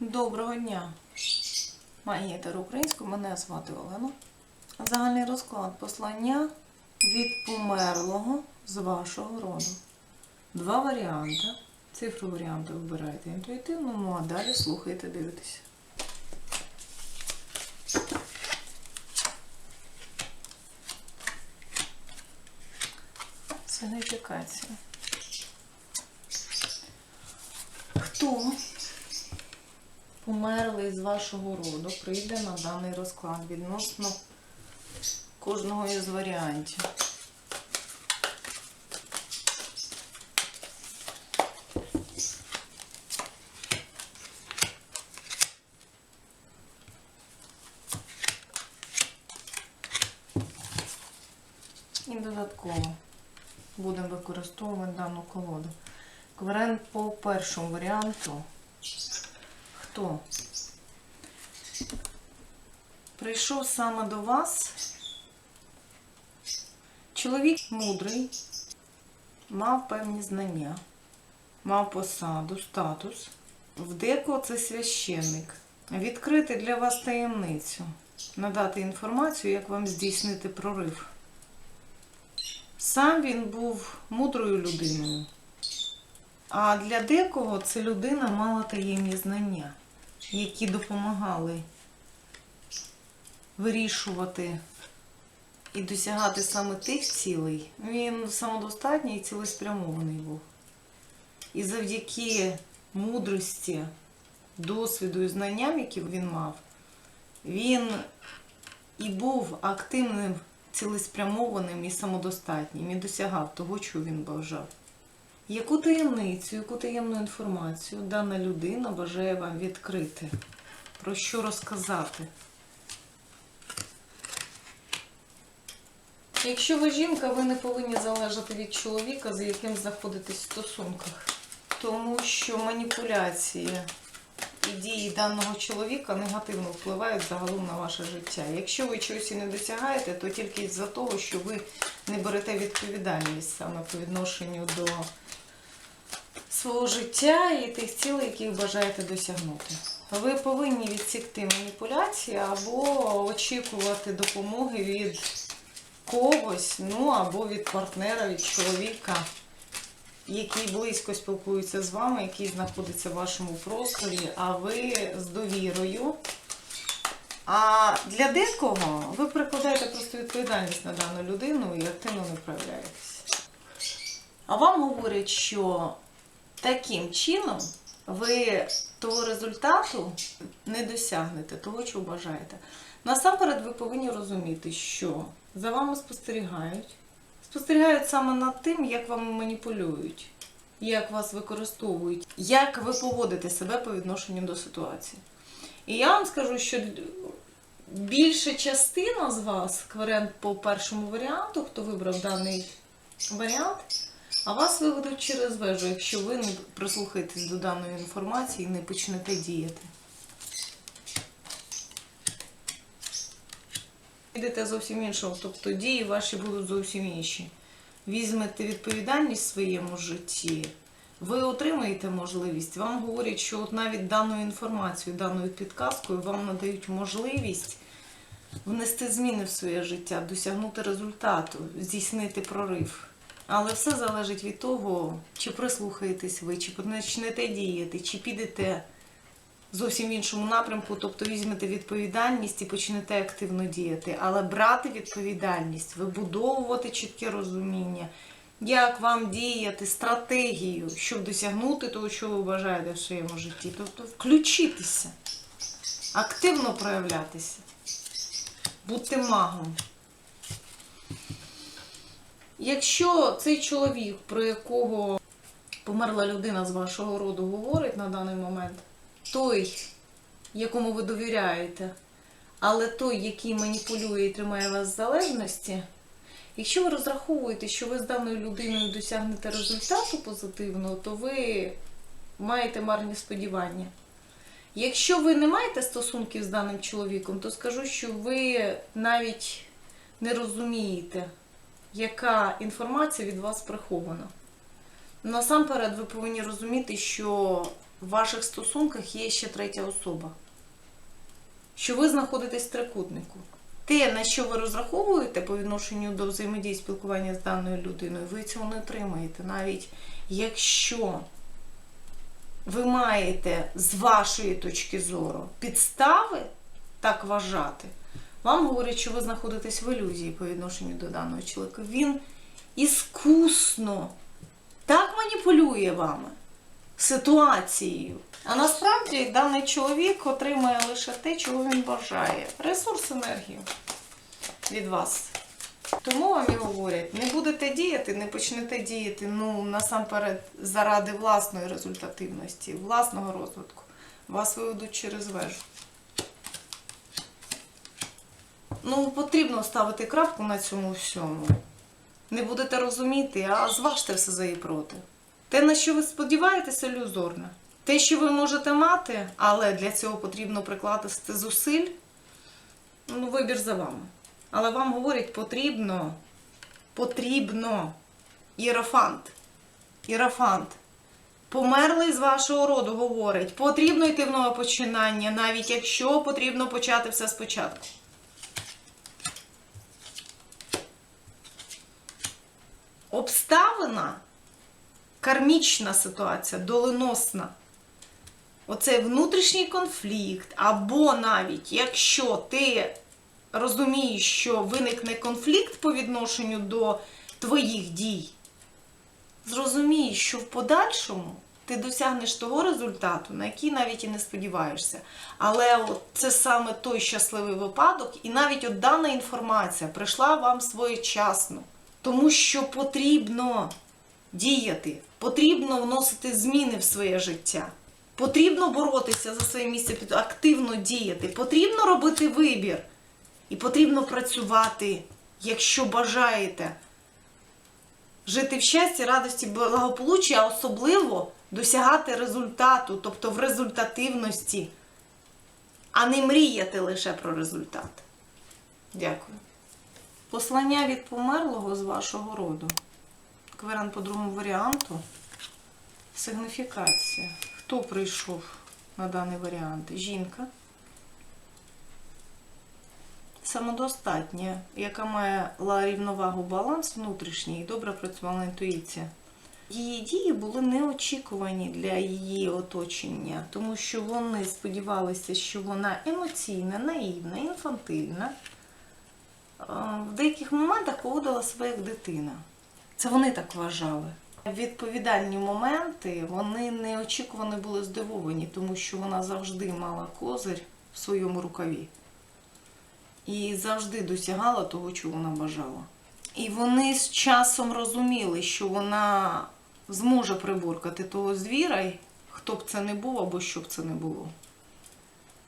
Доброго дня! Магія Таро українською, мене звати Олена. Загальний розклад послання від померлого з вашого роду. Два варіанти. Цифру варіанту вибираєте інтуїтивно, ну а далі слухайте, дивитеся. Сигніфікація. Хто померлий з вашого роду прийде на даний розклад відносно кожного із варіантів. І додатково будемо використовувати дану колоду. Кварен по першому варіанту. Хто? Прийшов саме до вас. Чоловік мудрий, мав певні знання, мав посаду, статус. В декого це священник. Відкрити для вас таємницю, надати інформацію, як вам здійснити прорив. Сам він був мудрою людиною. А для декого це людина мала таємні знання, які допомагали вирішувати і досягати саме тих цілей. Він самодостатній і цілеспрямований був. І завдяки мудрості, досвіду і знанням, які він мав, він і був активним, цілеспрямованим і самодостатнім, і досягав того, чого він бажав. Яку таємницю, яку таємну інформацію дана людина бажає вам відкрити? Про що розказати? Якщо ви жінка, ви не повинні залежати від чоловіка, з яким знаходитесь в стосунках. Тому що маніпуляції і дії даного чоловіка негативно впливають загалом на ваше життя. Якщо ви чогось і не досягаєте, то тільки із-за того, що ви не берете відповідальність саме по відношенню до свого життя і тих цілей, яких бажаєте досягнути. Ви повинні відсікти маніпуляції або очікувати допомоги від когось, ну або від партнера, від чоловіка, який близько спілкується з вами, який знаходиться в вашому просторі, а ви з довірою. А для декого ви прикладаєте просто відповідальність на дану людину і активно не проявляєтесь. А вам говорять, що таким чином ви того результату не досягнете, того, чого бажаєте. Насамперед, ви повинні розуміти, що за вами спостерігають. Спостерігають саме над тим, як вами маніпулюють, як вас використовують, як ви поводите себе по відношенню до ситуації. І я вам скажу, що більша частина з вас, кварент по першому варіанту, хто вибрав даний варіант, а вас виведуть через вежу, якщо ви не прислухаєтесь до даної інформації і не почнете діяти. Підете зовсім іншого, тобто дії ваші будуть зовсім інші. Візьмете відповідальність в своєму житті, ви отримаєте можливість. Вам говорять, що от навіть даною інформацією, даною підказкою вам надають можливість внести зміни в своє життя, досягнути результату, здійснити прорив. Але все залежить від того, чи прислухаєтесь ви, чи почнете діяти, чи підете зовсім в іншому напрямку, тобто візьмете відповідальність і почнете активно діяти. Але брати відповідальність, вибудовувати чітке розуміння, як вам діяти, стратегію, щоб досягнути того, що ви бажаєте в своєму житті. Тобто включитися, активно проявлятися, бути магом. Якщо цей чоловік, про якого померла людина з вашого роду, говорить на даний момент, той, якому ви довіряєте, але той, який маніпулює і тримає вас в залежності, якщо ви розраховуєте, що ви з даною людиною досягнете результату позитивного, то ви маєте марні сподівання. Якщо ви не маєте стосунків з даним чоловіком, то скажу, що ви навіть не розумієте, яка інформація від вас прихована. Насамперед, ви повинні розуміти, що в ваших стосунках є ще третя особа. Що ви знаходитесь в трикутнику. Те, на що ви розраховуєте по відношенню до взаємодії спілкування з даною людиною, ви цього не отримаєте. Навіть якщо ви маєте з вашої точки зору підстави так вважати, вам говорять, що ви знаходитесь в ілюзії по відношенню до даного чоловіка. Він іскусно так маніпулює вами ситуацією. А насправді даний чоловік отримає лише те, чого він бажає. Ресурс енергію від вас. Тому вам і говорять, не будете діяти, не почнете діяти, ну, насамперед, заради власної результативності, власного розвитку. Вас виведуть через вежу. Ну, потрібно ставити крапку на цьому всьому. Не будете розуміти, а зважте все за і проти. Те, на що ви сподіваєтеся, ілюзорне. Те, що ви можете мати, але для цього потрібно прикласти зусиль, ну, вибір за вами. Але вам говорять, потрібно, потрібно. Єрофант. Єрофант. Померлий з вашого роду говорить, потрібно йти в нове починання, навіть якщо потрібно почати все спочатку. Обставина, кармічна ситуація, доленосна. Оцей внутрішній конфлікт, або навіть якщо ти розумієш, що виникне конфлікт по відношенню до твоїх дій, зрозумій, що в подальшому ти досягнеш того результату, на який навіть і не сподіваєшся. Але от це саме той щасливий випадок, і навіть от дана інформація прийшла вам своєчасно, тому що потрібно діяти, потрібно вносити зміни в своє життя. Потрібно боротися за своє місце, активно діяти, потрібно робити вибір. І потрібно працювати, якщо бажаєте жити в щасті, радості, благополуччя, а особливо досягати результату, тобто в результативності, а не мріяти лише про результат. Дякую. Послання від померлого з вашого роду. Кверен по другому варіанту. Сигніфікація. Хто прийшов на даний варіант? Жінка самодостатня, яка має рівновагу баланс внутрішній і добре працювала інтуїція. Її дії були неочікувані для її оточення, тому що вони сподівалися, що вона емоційна, наївна, інфантильна. А, В деяких моментах поводила себе як дитина. Це вони так вважали. Відповідальні моменти вони неочікувано були здивовані, тому що вона завжди мала козир в своєму рукаві і завжди досягала того, чого вона бажала. І вони з часом розуміли, що вона зможе приборкати того звіра, хто б це не був або що б це не було.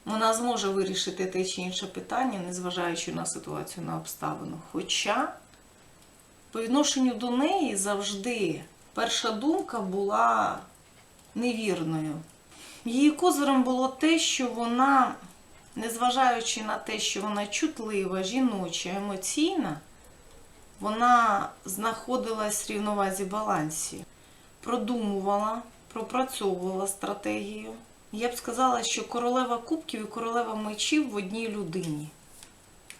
Вона зможе вирішити те чи інше питання, незважаючи на ситуацію, на обставину. Хоча по відношенню до неї завжди перша думка була невірною. Її козирем було те, що вона незважаючи на те, що вона чутлива, жіноча, емоційна, вона знаходилась в рівновазі балансі, продумувала, пропрацьовувала стратегію. Я б сказала, що королева кубків і королева мечів в одній людині.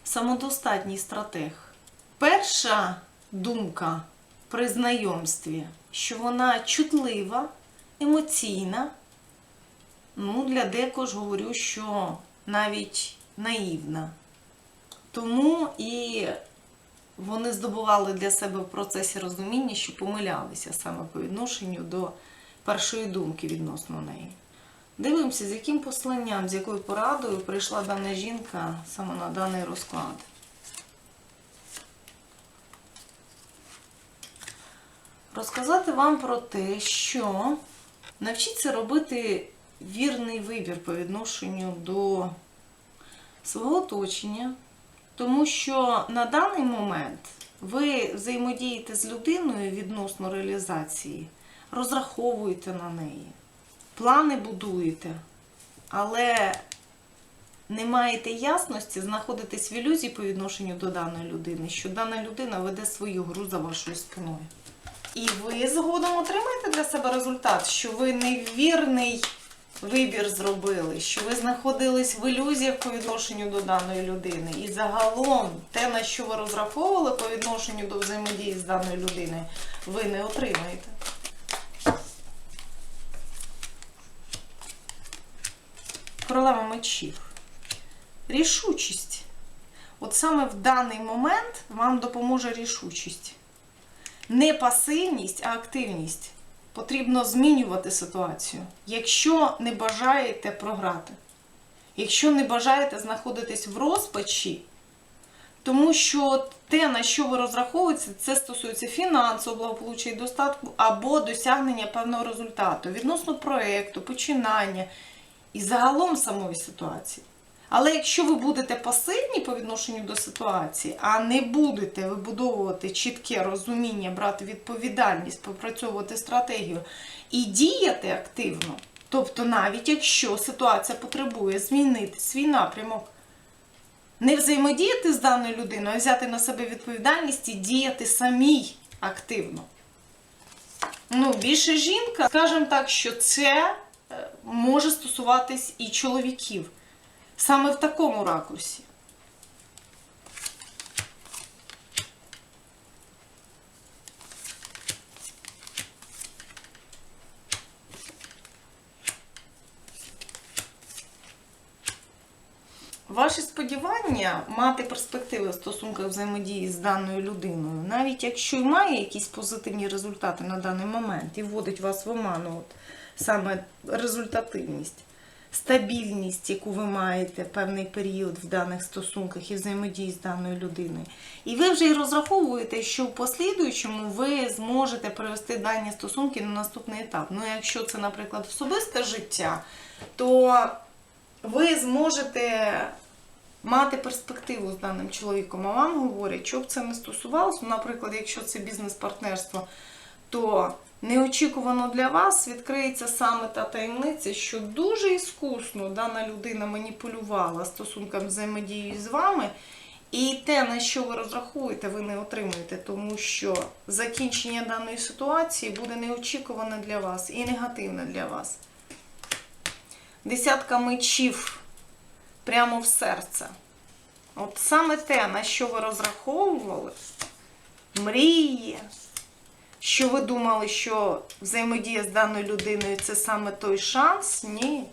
Самодостатній стратег. Перша думка при знайомстві, що вона чутлива, емоційна. Ну, для декого ж говорю, що навіть наївна. Тому і вони здобували для себе в процесі розуміння, що помилялися саме по відношенню до першої думки відносно неї. Дивимося, з яким посланням, з якою порадою прийшла дана жінка саме на даний розклад. Розказати вам про те, що навчіться робити вірний вибір по відношенню до свого оточення, тому що на даний момент ви взаємодієте з людиною відносно реалізації, розраховуєте на неї, плани будуєте, але не маєте ясності, знаходитесь в ілюзії по відношенню до даної людини, що дана людина веде свою гру за вашою спиною. І ви згодом отримаєте для себе результат, що ви невірний вибір зробили, що ви знаходились в ілюзіях по відношенню до даної людини. І загалом те, на що ви розраховували по відношенню до взаємодії з даною людиною, ви не отримаєте. Королева мечів. Рішучість. От саме в даний момент вам допоможе рішучість. Не пасивність, а активність. Потрібно змінювати ситуацію, якщо не бажаєте програти. Якщо не бажаєте знаходитись в розпачі, тому що те, на що ви розраховуєте, це стосується фінансового благополуччя і достатку або досягнення певного результату відносно проєкту, починання і загалом самої ситуації. Але якщо ви будете пасивні по відношенню до ситуації, а не будете вибудовувати чітке розуміння, брати відповідальність, попрацьовувати стратегію і діяти активно, тобто навіть якщо ситуація потребує змінити свій напрямок, не взаємодіяти з даною людиною, а взяти на себе відповідальність і діяти самій активно. Ну, більше жінка, скажімо так, що це може стосуватись і чоловіків. Саме в такому ракурсі. Ваші сподівання мати перспективи в стосунках взаємодії з даною людиною, навіть якщо й має якісь позитивні результати на даний момент і вводить вас в оману, от, саме результативність, стабільність, яку ви маєте певний період в даних стосунках і взаємодії з даною людиною. І ви вже й розраховуєте, що в послідуючому ви зможете привести дані стосунки на наступний етап. Ну, якщо це, наприклад, особисте життя, то ви зможете мати перспективу з даним чоловіком, а вам говорять, що б це не стосувалося, ну, наприклад, якщо це бізнес-партнерство, то неочікувано для вас відкриється саме та таємниця, що дуже іскусно дана людина маніпулювала стосунком взаємодії з вами. І те, на що ви розраховуєте, ви не отримуєте, тому що закінчення даної ситуації буде неочікуване для вас і негативне для вас. Десятка мечів прямо в серце. От саме те, на що ви розраховували, мрії, що ви думали, що взаємодія з даною людиною це саме той шанс, ні.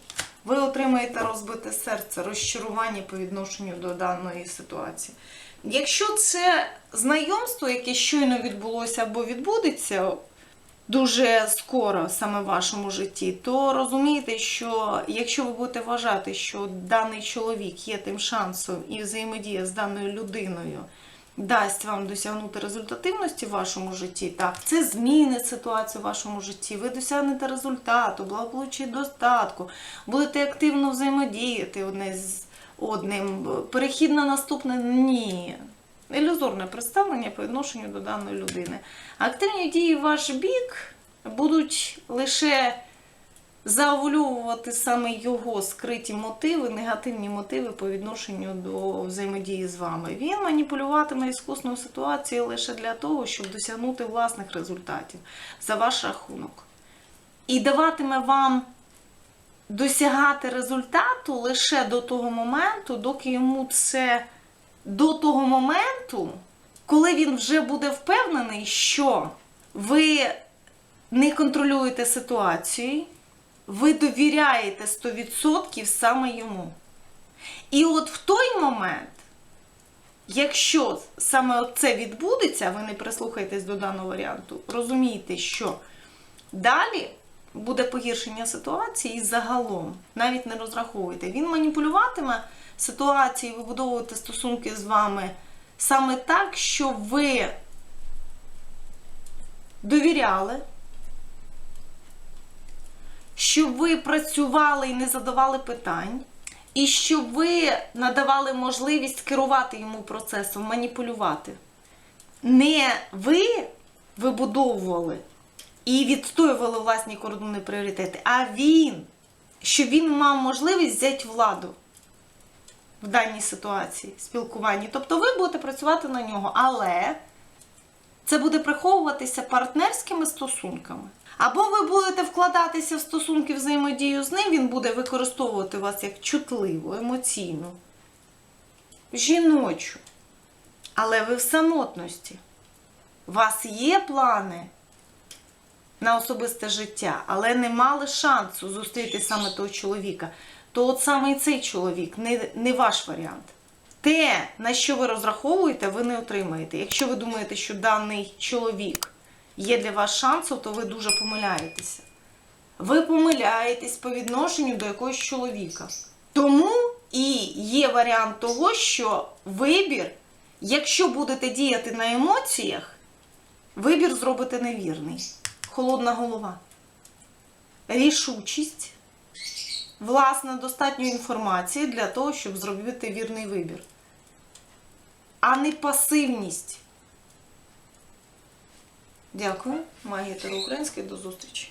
Ви отримаєте розбите серце, розчарування по відношенню до даної ситуації. Якщо це знайомство, яке щойно відбулося або відбудеться, дуже скоро саме в вашому житті, то розумієте, що якщо ви будете вважати, що даний чоловік є тим шансом і взаємодія з даною людиною дасть вам досягнути результативності в вашому житті, так, це змінить ситуацію в вашому житті, ви досягнете результату, благополуччя і достатку, будете активно взаємодіяти одне з одним. Перехід на наступне ні. Ілюзорне представлення по відношенню до даної людини. Активні дії в ваш бік будуть лише заовлювати саме його скриті мотиви, негативні мотиви по відношенню до взаємодії з вами. Він маніпулюватиме іскусною ситуацією лише для того, щоб досягнути власних результатів за ваш рахунок. І даватиме вам досягати результату лише до того моменту, доки йому це до того моменту, коли він вже буде впевнений, що ви не контролюєте ситуацію, ви довіряєте 100% саме йому. І от в той момент, якщо саме це відбудеться, ви не прислухаєтесь до даного варіанту, розумієте, що далі буде погіршення ситуації і загалом, навіть не розраховуйте. Він маніпулюватиме ситуацією, вибудовувати стосунки з вами саме так, що ви довіряли, щоб ви працювали і не задавали питань, і щоб ви надавали можливість керувати йому процесом, маніпулювати. Не ви вибудовували і відстоювали власні кордони пріоритети, а він, щоб він мав можливість взяти владу в даній ситуації спілкуванні. Тобто ви будете працювати на нього, але Це буде приховуватися партнерськими стосунками. Або ви будете вкладатися в стосунки взаємодію з ним, він буде використовувати вас як чутливу, емоційну, жіночу. Але ви в самотності. У вас є плани на особисте життя, але не мали шансу зустріти саме того чоловіка, то от саме цей чоловік не, не ваш варіант. Те, на що ви розраховуєте, ви не отримаєте. Якщо ви думаєте, що даний чоловік є для вас шансом, то ви дуже помиляєтеся. Ви помиляєтесь по відношенню до якогось чоловіка. Тому і є варіант того, що вибір, якщо будете діяти на емоціях, вибір зробите невірний. Холодна голова. Рішучість. Власне, достатньо інформації для того, щоб зробити вірний вибір. А не пасивність. Дякую. Магія Української. До зустрічі.